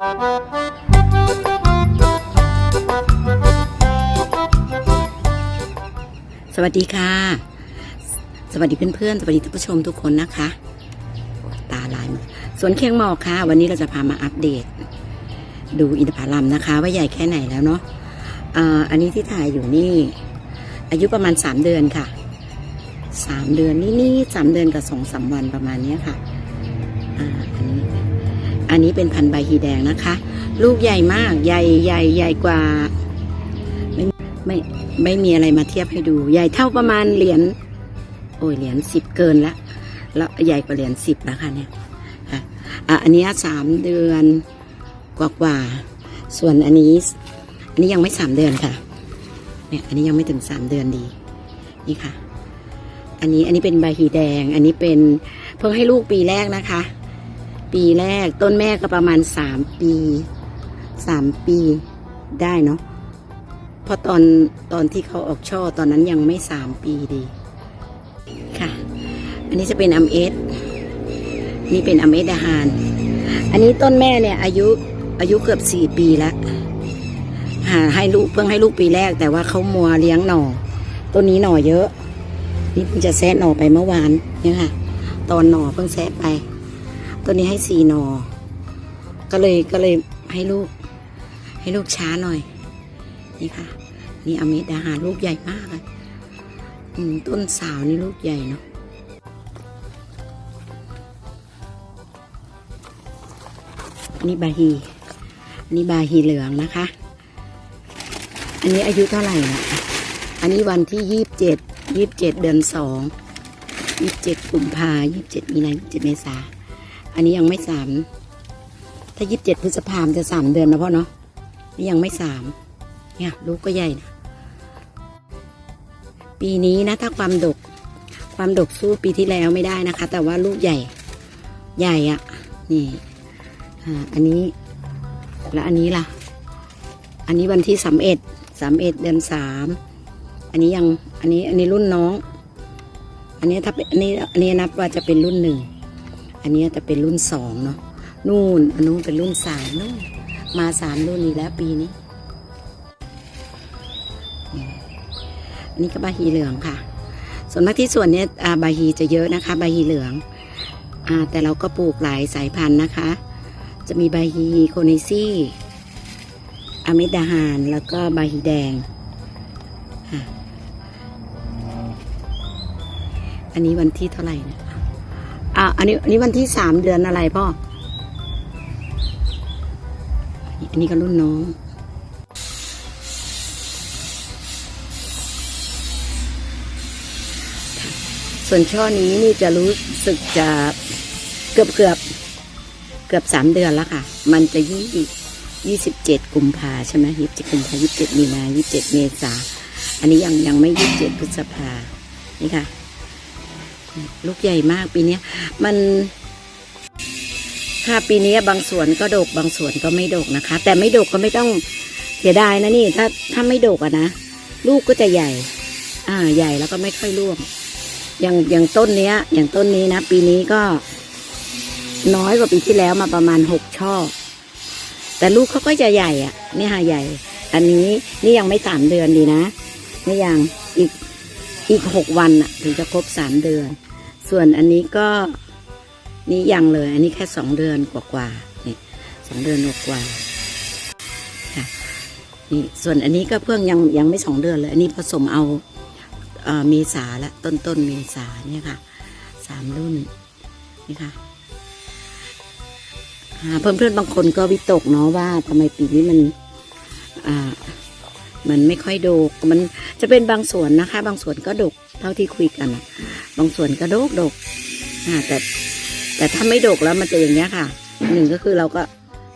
สวัสดีค่ะ สวัสดีเพื่อนๆ สวัสดีท่านผู้ชมทุกคนนะคะ ตาลายมดสวนเคียงหมอกค่ะ วันนี้เราจะพามาอัปเดต ดูอินทผลัมนะคะ ว่าใหญ่แค่ไหนแล้วเนาะอันนี้ที่ถ่ายอยู่นี่ อายุประมาณสามเดือนค่ะสามเดือนนี่นี่สามเดือนกับสองสามวันประมาณนี้ค่ะ อ่าอันนี้ อันนี้เป็นพันธุ์ใบฮีแดงนะคะ ลูกใหญ่มากใหญ่ใหญ่ใหญ่กว่า ไม่ไม่ไม่มีอะไรมาเทียบให้ดู ใหญ่เท่าประมาณเหรียญโอ้ยเหรียญสิบเกินละแล้วใหญ่กว่าเหรียญสิบแล้วค่ะเนี่ยอะอะอันนี้สามเดือนกว่ากว่าๆส่วนอันนี้อันนี้ยังไม่สามเดือนค่ะเนี่ยอันนี้ยังไม่ถึงสามเดือนดีนี่ค่ะ อันนี้อันนี้เป็นใบหีแดง อันนี้เป็นเพิ่งให้ลูกปีแรกนะคะ ปีแรก ต้นแม่ก็ประมาณสามปีสามปีได้เนาะเพราะตอนตอนที่เขาออกช่อตอนนั้นยังไม่สามปีดีค่ะ อันนี้จะเป็นอัมเอสนี่เป็นอัมเอสอาหารอันนี้ต้นแม่เนี่ยอายุอายุเกือบสี่ปีแล้วหาให้ลูกเพิ่งให้ลูกปีแรก แต่ว่าเขามัวเลี้ยงหน่อต้นนี้หน่อเยอะ นี่เพิ่งจะแซะหน่อไปเมื่อวานเนี่ยค่ะ ตอนหน่อเพิ่งแซะไป ตัวนี้ให้สี่หนอ ก็เลยก็เลยให้ลูก ให้ลูกช้าหน่อย นี่ค่ะ นี่อเมดาหารลูกใหญ่มากอืมต้นสาวนี่ลูกใหญ่เนาะนนี้บาฮีนนี้บาฮีเหลืองนะคะ อันนี้อายุเท่าไหร่นะอันนี้วันที่ยี่สิบเจ็ดยี่สิบเจ็ดเดือนสองยี่สิบเจ็ดกุมภายี่สิบเจ็ดมีนายี่สิบเจ็ดเมษา อันนี้ยังไม่สาม ถ้ายี่สิบเจ็ดพฤษภาคมจะสามเดือนนะพ่อเนาะ นี่ยังไม่สาม เนี่ยลูกก็ใหญ่นะ ปีนี้นะถ้าความดก ความดกสู้ปีที่แล้วไม่ได้นะคะ แต่ว่าลูกใหญ่ ใหญ่อะนี่ อ่า อันนี้ แล้วอันนี้ล่ะ อันนี้วันที่สามเอ็ด สามเอ็ดเดือนสาม อันนี้ยัง อันนี้ อันนี้รุ่นน้อง อันนี้ถ้าเป็นอันนี้ อันนี้นับว่าจะเป็นรุ่นหนึ่ง อันนี้จะเป็นรุ่นสองเนาะนู่นอันนู้นเป็นรุ่นสามนู่นมาสามรุ่นนี้แล้วปีนี้อันนี้ก็บาฮีเหลืองค่ะ ส่วนมากที่ส่วนนี้ยอ่าบาฮีจะเยอะนะคะบาฮีเหลืองอแต่เราก็ปลูกหลายสายพันธุ์นะคะ จะมีบาฮีโคเนซี่อเมดดาฮานแล้วก็บาฮีแดงอันนี้วันที่เท่าไหร่เนะ อ่าอันนี้ อันนี้วันที่สามเดือนอะไรพ่อ อันนี้ก็รุ่นน้อง ส่วนช่อนี้นี่จะรู้สึกจะเกือบเกือบเกือบสามเดือนแล้วค่ะ มันจะยี่ยี่สิบเจ็ดกุมภาใช่ไหมยี่สิบเจ็ดกุมภายี่สิบเจ็ดมีนายี่สิบเจ็ดเมษาอันนี้ยังยังไม่ยี่สิบเจ็ดพฤษภานี่ค่ะ ลูกใหญ่มากปีนี้มันค่ะปีนี้บางส่วนก็ดกบางส่วนก็ไม่ดกนะคะ แต่ไม่ดกก็ไม่ต้องเสียดายนะนี่ ถ้าถ้าไม่ดกอะนะลูกก็จะใหญ่ อ่าใหญ่แล้วก็ไม่ค่อยร่วงอย่างอย่างต้นเนี้ย อย่างต้นนี้นะปีนี้ก็ น้อยกว่าปีที่แล้วมาประมาณหกช่อ แต่ลูกเขาก็จะใหญ่อะนี่ค่ะใหญ่ อันนี้นี่ยังไม่สามเดือนดีนะนี่ยังอีก อีกหกวันอะถึงจะครบสามเดือน ส่วนอันนี้ก็นี่ยังเลย อันนี้แค่สองเดือนกว่าๆนี่สองเดือนกว่าค่ะนี่ส่วนอันนี้ก็เพิ่งยังยังไม่สองเดือนเลย อันนี้ผสมเอาเอ่อเมษาละต้นต้นเมษาเนี่ยค่ะสามรุ่นนี่ค่ะอ่าเพื่อนบางคนก็วิตกเนาะว่าทำไมปีนี้มันอ่า มันไม่ค่อยดก มันจะเป็นบางส่วนนะคะ บางส่วนก็ดกเท่าที่คุยกัน บางส่วนก็ดกดกแต่แต่ถ้าไม่ดกแล้วมันจะอย่างเงี้ยค่ะ หนึ่งก็คือเราก็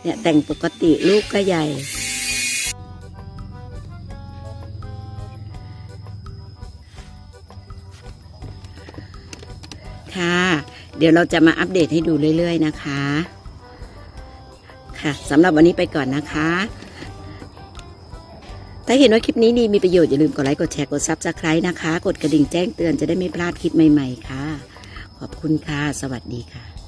เนี่ยแต่งปกติลูกก็ใหญ่ค่ะ เดี๋ยวเราจะมาอัปเดตให้ดูเรื่อย ๆ นะคะ ค่ะสำหรับวันนี้ไปก่อนนะคะ ถ้าเห็นว่าคลิปนี้ดีมีประโยชน์อย่าลืมกดไลค์กดแชร์กดซับสไครต์นะคะ กดกระดิ่งแจ้งเตือนจะได้ไม่พลาดคลิปใหม่ๆค่ะ ขอบคุณค่ะ สวัสดีค่ะ